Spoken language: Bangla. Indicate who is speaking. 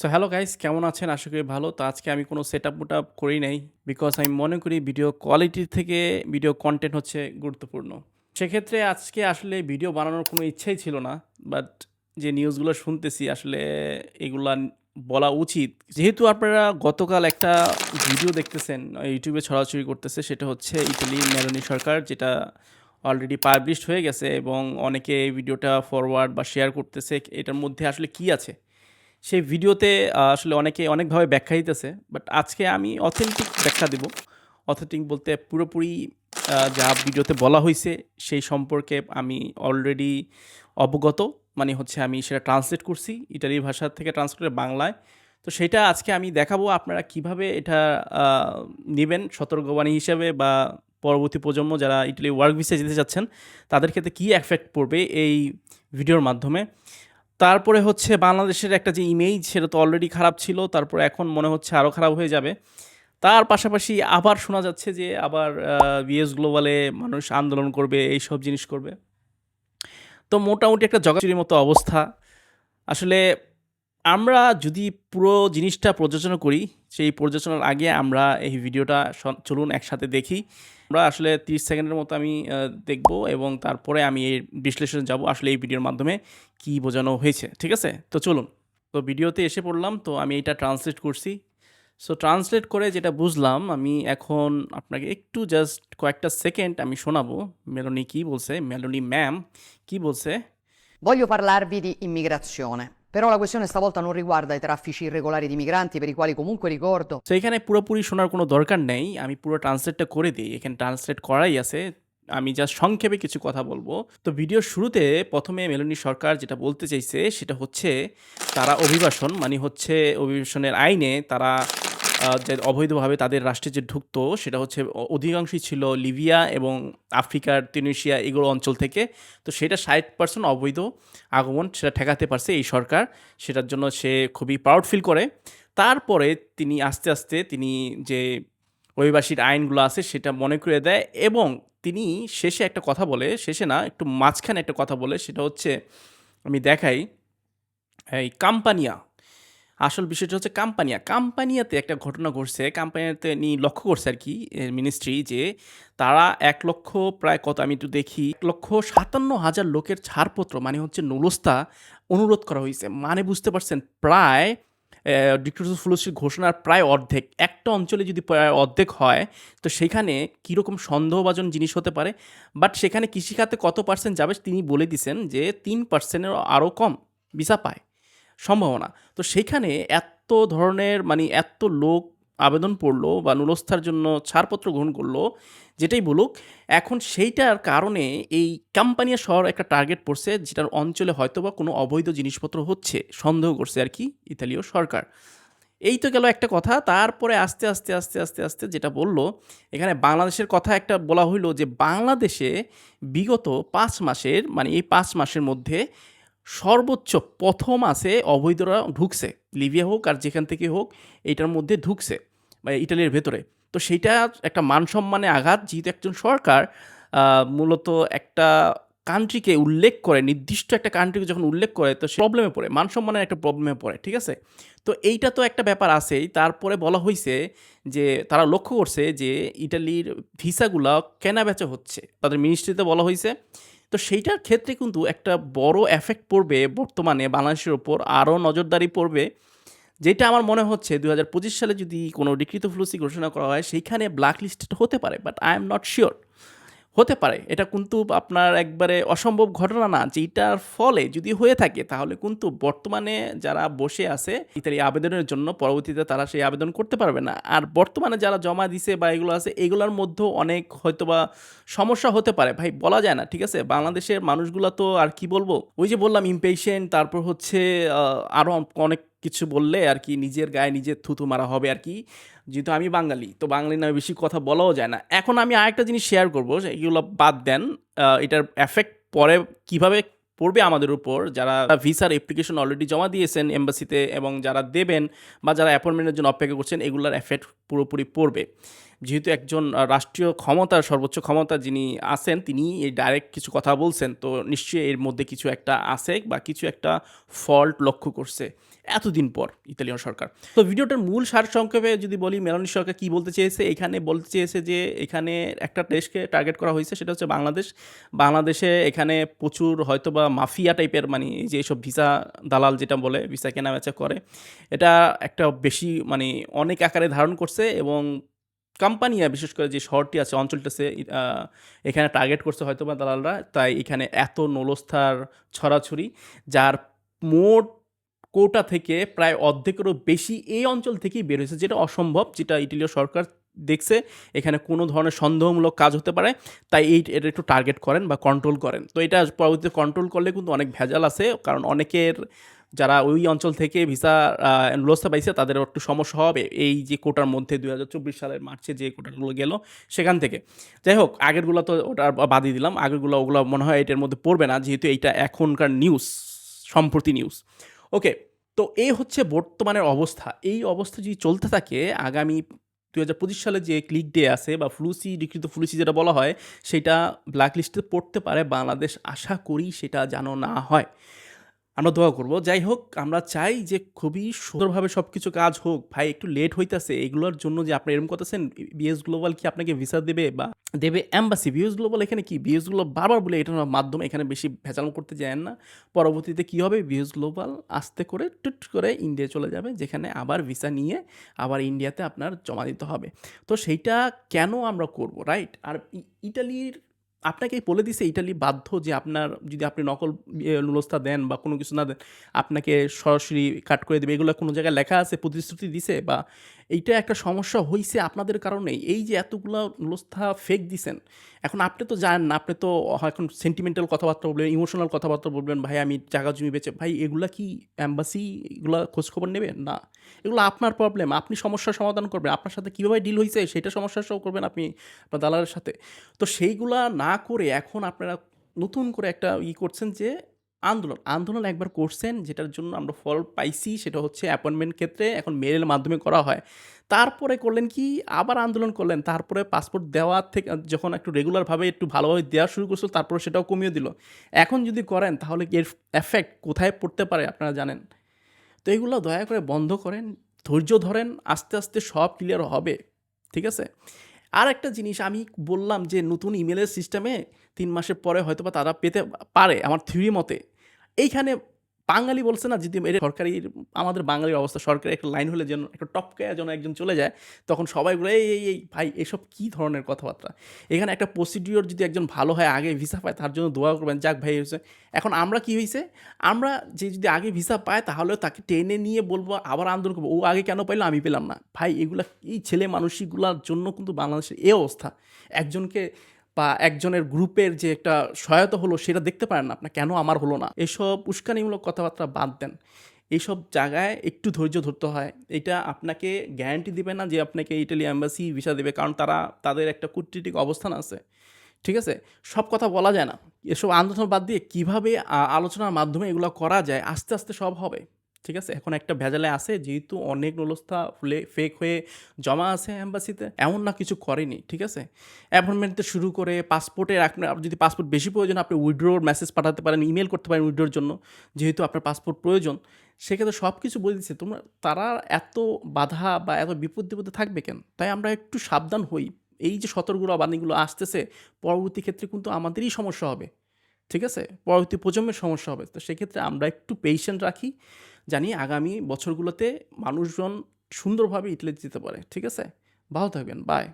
Speaker 1: সো হ্যালো গাইস কেমন আছেন? আশা করি ভালো। তো আজকে আমি কোনো সেট আপ মোট করি নাই বিকজ আমি মনে করি ভিডিও কোয়ালিটি থেকে ভিডিও কন্টেন্ট হচ্ছে গুরুত্বপূর্ণ। সেক্ষেত্রে আজকে আসলে ভিডিও বানানোর কোনো ইচ্ছাই ছিল না বাট যে নিউজগুলো শুনতেছি আসলে এগুলা বলা উচিত। যেহেতু আপনারা গতকাল একটা ভিডিও দেখতেছেন ইউটিউবে ছড়াছড়ি করতেছে, সেটা হচ্ছে ইটালি মেলোনি সরকার, যেটা অলরেডি পাবলিশড হয়ে গেছে এবং অনেকে এই ভিডিওটা ফরওয়ার্ড বা শেয়ার করতেছে, এটার মধ্যে আসলে কি আছে? সেই ভিডিওতে আসলে অনেকে অনেকভাবে ব্যাখ্যা দিতেছে বাট আজকে আমি অথেন্টিক ব্যাখ্যা দেব। অথেন্টিক বলতে পুরোপুরি যা ভিডিওতে বলা হয়েছে সেই সম্পর্কে আমি অলরেডি অবগত। মানে হচ্ছে আমি সেটা ট্রান্সলেট করছি ইটালি ভাষা থেকে ট্রান্সলেট করে বাংলায়। তো সেটা আজকে আমি দেখাবো, আপনারা কীভাবে এটা নেবেন সতর্কবাণী হিসেবে বা পরবর্তী প্রজন্ম যারা ইটালি ওয়ার্ক ভিসা যেতে চাচ্ছেন, তাদের ক্ষেত্রে কী এফেক্ট পড়বে এই ভিডিওর মাধ্যমে? তারপরে হচ্ছে বাংলাদেশের একটা যে ইমেজ সেটা তো অলরেডি খারাপ ছিল, তারপরে এখন মনে হচ্ছে আরও খারাপ হয়ে যাবে। তার পাশাপাশি আবার শোনা যাচ্ছে যে আবার বিএস গ্লোবালে মানুষ আন্দোলন করবে এই সব জিনিস করবে। তো মোটামুটি একটা জগাচুরির মতো অবস্থা। আসলে আমরা যদি পুরো জিনিসটা প্রযোজনা করি, সেই প্রযোজনার আগে আমরা এই ভিডিওটা চলুন একসাথে দেখি। আমরা আসলে তিরিশ সেকেন্ডের মতো আমি দেখব এবং তারপরে আমি এই বিশ্লেষণে যাব আসলে এই ভিডিওর মাধ্যমে কি বোঝানো হয়েছে ঠিক আছে? তো চলুন তো ভিডিওতে এসে পড়লাম তো আমি এটা ট্রান্সলেট করছি। সো ট্রান্সলেট করে যেটা বুঝলাম আমি এখন আপনাকে একটু জাস্ট কয়েকটা সেকেন্ড আমি শোনাবো। মেলোনি কি বলছে? মেলোনি ম্যাম কি বলছে?
Speaker 2: Voglio parlarvi di immigrazione, però la questione stavolta non riguarda i traffici irregolari di migranti, per i quali comunque ricordo
Speaker 1: তো এখানে পুরোপুরি শোনার কোনো দরকার নেই। আমি পুরো ট্রান্সলেটটা করে দিই। এখানে ট্রান্সলেট করাই আছে। আমি যা সংক্ষেপে কিছু কথা বলব। তো ভিডিওর শুরুতে প্রথমে মেলনি সরকার যেটা বলতে চাইছে, সেটা হচ্ছে তারা অভিবাসন মানে হচ্ছে অভিবাসনের আইনে তারা যে অবৈধভাবে তাদের রাষ্ট্রে যে ঢুকতো, সেটা হচ্ছে অধিকাংশই ছিল লিবিয়া এবং আফ্রিকার তিউনিশিয়া, এগুলো অঞ্চল থেকে। তো সেটা ষাট পার্সেন্ট অবৈধ আগমন, সেটা ঠেকাতে পারছে এই সরকার। সেটার জন্য সে খুবই প্রাউড ফিল করে। তারপরে তিনি আস্তে আস্তে তিনি যে অভিবাসীর আইনগুলো আছে, সেটা মনে করে দেয় এবং তিনি শেষে একটা কথা বলে, শেষে না, একটু মাঝখানে একটা কথা বলে, সেটা হচ্ছে আমি দেখাই, এই কাম্পানিয়া আসল বিষয়টা হচ্ছে কাম্পানিয়া। কাম্পানিয়াতে একটা ঘটনা ঘটছে। কাম্পানিয়াতে নি লক্ষ্য করছে আর কি মিনিস্ট্রি, যে তারা এক লক্ষ, প্রায় কত আমি একটু দেখি, এক লক্ষ সাতান্ন হাজার লোকের ছাড়পত্র মানে হচ্ছে নুলস্তা অনুরোধ করা হয়েছে। মানে বুঝতে পারছেন, প্রায় ডিক্টোরিয়াল ফুলশ্রীর ঘোষণার প্রায় অর্ধেক, একটা অঞ্চলে যদি প্রায় অর্ধেক হয়, তো সেখানে কীরকম সন্দেহভাজন জিনিস হতে পারে, বাট সেখানে কৃষিখাতে কত পার্সেন্ট যাবে, তিনি বলে দিছেন যে তিন পার্সেন্টের আরও কম ভিসা পায়। সম্ভাবনা। তো সেইখানে এত ধরনের মানে এত লোক আবেদন পড়ল বা নুলস্থার জন্য ছাড়পত্র গ্রহণ করল, যেটাই বলুক, এখন সেইটার কারণে এই কাম্পানিয়া শহর একটা টার্গেট পড়ছে, যেটার অঞ্চলে হয়তো বা কোনো অবৈধ জিনিসপত্র হচ্ছে, সন্দেহ করছে আর কি ইতালীয় সরকার। এই তো গেল একটা কথা, তারপরে আস্তে আস্তে আস্তে আস্তে আস্তে যেটা বলল, এখানে বাংলাদেশের কথা একটা বলা হইল যে বাংলাদেশে বিগত পাঁচ মাসের মানে এই পাঁচ মাসের মধ্যে সর্বোচ্চ প্রথম আছে অবৈধরা ঢুকছে, লিবিয়া হোক আর যেখান থেকে হোক, এইটার মধ্যে ঢুকছে, বা ইটালির ভেতরে। তো সেইটা একটা মানসম্মানে আঘাত, যেহেতু একজন সরকার মূলত একটা কান্ট্রিকে উল্লেখ করে, নির্দিষ্ট একটা কান্ট্রিকে যখন উল্লেখ করে, তো সে প্রবলেমে পড়ে মানসম্মানের একটা প্রবলেমে পড়ে, ঠিক আছে? তো এইটা তো একটা ব্যাপার আছেই। তারপরে বলা হয়েছে যে, তারা লক্ষ্য করছে যে, ইটালির ভিসাগুলা কেনা বেচা হচ্ছে। তাদের মিনিস্ট্রিতে বলা হয়েছে তো সেইটার ক্ষেত্রে কিন্তু একটা বড় এফেক্ট পড়বে বর্তমানে বাংলাদেশের ওপর আরও নজরদারি পড়বে। যেটা আমার মনে হচ্ছে দু হাজার পঁচিশ সালে যদি কোনো ডিকৃত ফ্লুসি ঘোষণা করা হয়, সেইখানে ব্ল্যাক লিস্টেড হতে পারে but I am not sure হতে পারে। এটা কিন্তু আপনার একবারে অসম্ভব ঘটনা না যেটার ফলে যদি হয়ে থাকে, তাহলে কিন্তু বর্তমানে যারা বসে আছে, ইত্যাদি আবেদনের জন্য পরবর্তীতে তারা সেই আবেদন করতে পারবে না। আর বর্তমানে যারা জমা দিছে বা এগুলো আছে, এগুলোর মধ্যেও অনেক হয়তোবা সমস্যা হতে পারে। ভাই, বলা যায় না, ঠিক আছে? বাংলাদেশের মানুষগুলো তো, আর কি বলব? ওই যে বললাম ইমপেশেন্ট তারপর হচ্ছে আরও অনেক কিছু বললে আর কি নিজের গায়ে নিজের থুতু মারা হবে আর কি। যেহেতু আমি বাঙালি, তো বাঙালি নামে বেশি কথা বলাও যায় না। এখন আমি আরেকটা জিনিস শেয়ার করব এগুলো বাদ দেন এটার এফেক্ট পরে কীভাবে পড়বে আমাদের উপর। যারা ভিসার অ্যাপ্লিকেশন অলরেডি জমা দিয়েছেন এম্বাসিতে এবং যারা দেবেন বা যারা অ্যাপয়েন্টমেন্টের জন্য অপেক্ষা করছেন, এগুলোর এফেক্ট পুরোপুরি পড়বে। যেহেতু একজন রাষ্ট্রীয় ক্ষমতার, সর্বোচ্চ ক্ষমতা যিনি আছেন, তিনি এই ডাইরেক্ট কিছু কথা বলছেন, তো নিশ্চয়ই এর মধ্যে কিছু একটা আছে বা কিছু একটা ফল্ট লক্ষ্য করছে। এতদিন পর ইতালিয়ান সরকার। তো ভিডিওটার মূল সার সংক্ষেপে যদি বলি মেলানি সরকার কি বলতে চেয়েছে? এখানে বলতে চেয়েছে যে এখানে একটা দেশকে টার্গেট করা হয়েছে সেটা হচ্ছে বাংলাদেশ। বাংলাদেশে এখানে প্রচুর হয়তো বা মাফিয়া টাইপের মানে যে এইসব ভিসা দালাল যেটা বলে ভিসা কেনা বেচা করে এটা একটা বেশি মানে অনেক আকারে ধারণ করছে এবং কোম্পানিয়া বিশেষ করে যে শহরটি আছে অঞ্চলটা আহ, এখানে টার্গেট করছে হয়তো বা দালালরা। তাই এখানে এত নলস্থার ছড়াছড়ি যার মোট কোটা থেকে প্রায় অর্ধেকেরও বেশি এই অঞ্চল থেকেই বের হয়েছে, যেটা অসম্ভব, যেটা ইটালীয় সরকার দেখছে এখানে কোনো ধরনের সন্দেহমূলক কাজ হতে পারে, তাই এই এটা একটু টার্গেট করেন বা কন্ট্রোল করেন। তো এটা পরবর্তীতে কন্ট্রোল করলে কিন্তু অনেক ভেজাল আছে, কারণ অনেকের যারা ওই অঞ্চল থেকে ভিসা ব্যবস্থা পাইছে তাদের একটু সমস্যা হবে এই যে কোটার মধ্যে দুই হাজার চব্বিশ সালের মার্চে যে কোটাগুলো গেল সেখান থেকে। যাই হোক, আগেরগুলো তো ওটা বাদই দিলাম, আগেরগুলো ওগুলো মনে হয় এটার মধ্যে পড়বে না, যেহেতু এইটা এখনকার নিউজ সম্প্রতি নিউজ ওকে তো এই হচ্ছে বর্তমানের অবস্থা। এই অবস্থা যদি চলতে থাকে, আগামী দু হাজার পঁচিশ সালে যে ক্লিক ডে আছে বা ফ্লুসি ডিকৃত ফ্লুসি যেটা বলা হয়, সেটা ব্ল্যাক লিস্টে পড়তে পারে। বাংলাদেশ আশা করি সেটা যেন না হয়। আমরা দোয়া করব। যাই হোক, আমরা চাই যে খুবই সুন্দরভাবে সব কিছু কাজ হোক। ভাই, একটু লেট হইতাছে। এগুলোর জন্য যে আপনি এরকম করতেছেন বিএস গ্লোবাল কি আপনাকে ভিসা দেবে বা দেবে অ্যাম্বাসি বিএস গ্লোবাল এখানে কি? বিএস গ্লোবাল বারবার বলে এটার মাধ্যমে এখানে বেশি ভেজাল করতে যায় না। পরবর্তীতে কি হবে? বিএস গ্লোবাল আস্তে করে, টুট করে ইন্ডিয়া চলে যাবে, যেখানে আবার ভিসা নিয়ে আবার ইন্ডিয়াতে আপনার জমা দিতে হবে। তো সেইটা কেন আমরা করব রাইট আর ইটালির আপনাকে বলে দিছে ইটালি বাধ্য যে আপনার, যদি আপনি নকল নুলস্তা দেন বা কোনো কিছু না দেন, আপনাকে সরাসরি কাট করে দেবে। এগুলো কোনো জায়গায় লেখা আছে, প্রতিশ্রুতি দিছে বা এইটা একটা সমস্যা হয়েছে আপনাদের কারণে। এই যে এতগুলো নুলস্থা ফেক দিছেন, এখন আপনি তো জানেন না, আপনি তো এখন সেন্টিমেন্টাল কথাবার্তা বলবেন ইমোশনাল কথাবার্তা বলবেন, ভাই, আমি জায়গা জমি বেচে ভাই, এগুলা কি অ্যাম্বাসি এগুলা খোঁজখবর নেবে? না। এগুলো আপনার প্রবলেম আপনি সমস্যার সমাধান করবেন। আপনার সাথে কীভাবে ডিল হয়েছে সেটা সমস্যার সহ করবেন আপনি আপনার দালালের সাথে। তো সেইগুলা না করে এখন আপনারা নতুন করে একটা ই করছেন যে আন্দোলন। আন্দোলন একবার করছেন, যেটার জন্য আমরা ফল পাইছি, সেটা হচ্ছে অ্যাপয়েন্টমেন্ট ক্ষেত্রে এখন মেলের মাধ্যমে করা হয়। তারপরে করলেন কি? আবার আন্দোলন করলেন। তারপরে পাসপোর্ট দেওয়া থেকে, যখন একটু রেগুলারভাবে একটু ভালোভাবে দেওয়া শুরু করছিল, তারপরে সেটাও কমিয়ে দিল। এখন যদি করেন, তাহলে এর এফেক্ট কোথায় পড়তে পারে আপনারা জানেন? তো এগুলো দয়া করে বন্ধ করেন, ধৈর্য ধরেন, আস্তে আস্তে সব ক্লিয়ার হবে, ঠিক আছে? আর একটা জিনিস, আমি বললাম যে নতুন ইমেলের সিস্টেমে তিন মাসের পরে হয়তো বা তারা পেতে পারে, আমার থিওরি মতে। এইখানে বাঙালি বলছে না, যদি সরকারি, আমাদের বাঙালির অবস্থা, সরকারি একটা লাইন হলে যেন একটা টপকে যেন একজন চলে যায়, তখন সবাই বলে, এই এই এই, ভাই, এসব কী ধরনের কথাবার্তা? এখানে একটা প্রসিডিওর যদি একজন ভালো হয়, আগে ভিসা পায়, তার জন্য দোয়া করবেন, যাক ভাই হয়েছে। এখন আমরা কি হয়েছে আমরা যে যদি আগে ভিসা পায়, তাহলে তাকে টেনে নিয়ে বলব, আবার আন্দোলন করব। ও আগে কেন পাইলো, আমি পেলাম না। ভাই, এগুলা এই ছেলে মানুষগুলার জন্য কিন্তু বাংলাদেশের এ অবস্থা। একজনকে বা একজনের গ্রুপের যে একটা সহায়তা হলো সেটা দেখতে পারেন না আপনার, কেন আমার হলো না? এসব উস্কানিমূলক কথাবার্তা বাদ দেন। এইসব জায়গায় একটু ধৈর্য ধরতে হয়। এটা আপনাকে গ্যারান্টি দেবে না যে আপনাকে ইটালি অ্যাম্বাসি ভিসা দেবে, কারণ তারা, তাদের একটা কূটনীতিক অবস্থান আছে। ঠিক আছে? সব কথা বলা যায় না। এসব আন্দোলন বাদ দিয়ে কীভাবে আলোচনার মাধ্যমে এগুলো করা যায়, আস্তে আস্তে সব হবে। ঠিক আছে? এখন একটা ভেজালে আছে, যেহেতু অনেক নলস্থা ফুলে ফেক হয়ে জমা আছে অ্যাম্বাসিতে এমন না কিছু করেনি, ঠিক আছে? অ্যাপয়েন্টমেন্ট শুরু করে পাসপোর্টের আপনার যদি পাসপোর্ট বেশি প্রয়োজন, আপনি উইড্রোর মেসেজ পাঠাতে পারেন ইমেল করতে পারেন উইড্রোর জন্য, যেহেতু আপনার পাসপোর্ট প্রয়োজন। সেক্ষেত্রে সব কিছু বলে দিচ্ছে, তোমরা তারা এত বাধা বা এত বিপদ বিপদে থাকবে কেন? তাই আমরা একটু সাবধান হই। এই যে সতর্কগুলো বাণীগুলো আসতেছে, পরবর্তী ক্ষেত্রে কিন্তু আমাদেরই সমস্যা হবে, ঠিক আছে? পরবর্তী প্রজন্মের সমস্যা হবে। তো সেক্ষেত্রে আমরা একটু পেশেন্ট রাখি। জানি আগামী বছরগুলোতে মানুষজন সুন্দরভাবে ইটালিতে যেতে পারে। ঠিক আছে? ভালো থাকবেন। বাই